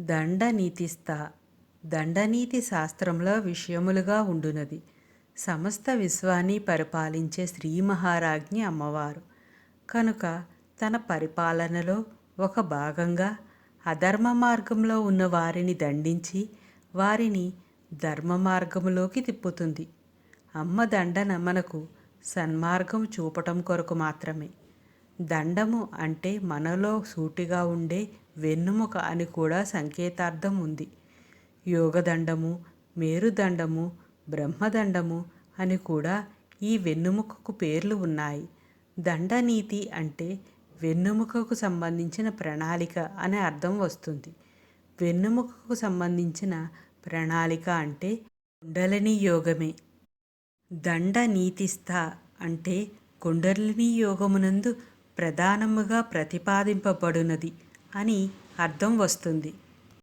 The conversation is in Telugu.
దండనీతిస్థ దండనీతి శాస్త్రంలో విషయములుగా ఉండునది. సమస్త విశ్వాన్ని పరిపాలించే శ్రీ మహారాజ్ఞి అమ్మవారు. కనుక తన పరిపాలనలో ఒక భాగంగా అధర్మ మార్గంలో ఉన్న వారిని దండించి వారిని ధర్మ మార్గములోకి తిప్పుతుంది. అమ్మ దండన మనకు సన్మార్గం చూపటం కొరకు మాత్రమే. దండము అంటే మనలో సూటిగా ఉండే వెన్నుముక అని కూడా సంకేతార్థం ఉంది. యోగదండము మేరుదండము బ్రహ్మదండము అని కూడా ఈ వెన్నుముకకు పేర్లు ఉన్నాయి. దండనీతి అంటే వెన్నుముకకు సంబంధించిన ప్రణాళిక అనే అర్థం వస్తుంది. వెన్నుముకకు సంబంధించిన ప్రణాళిక అంటే కుండలిని యోగమే. దండనీతిస్థ అంటే కుండలిని యోగమునందు ప్రధానముగా ప్రతిపాదింపబడినది. అని అర్థం వస్తుంది.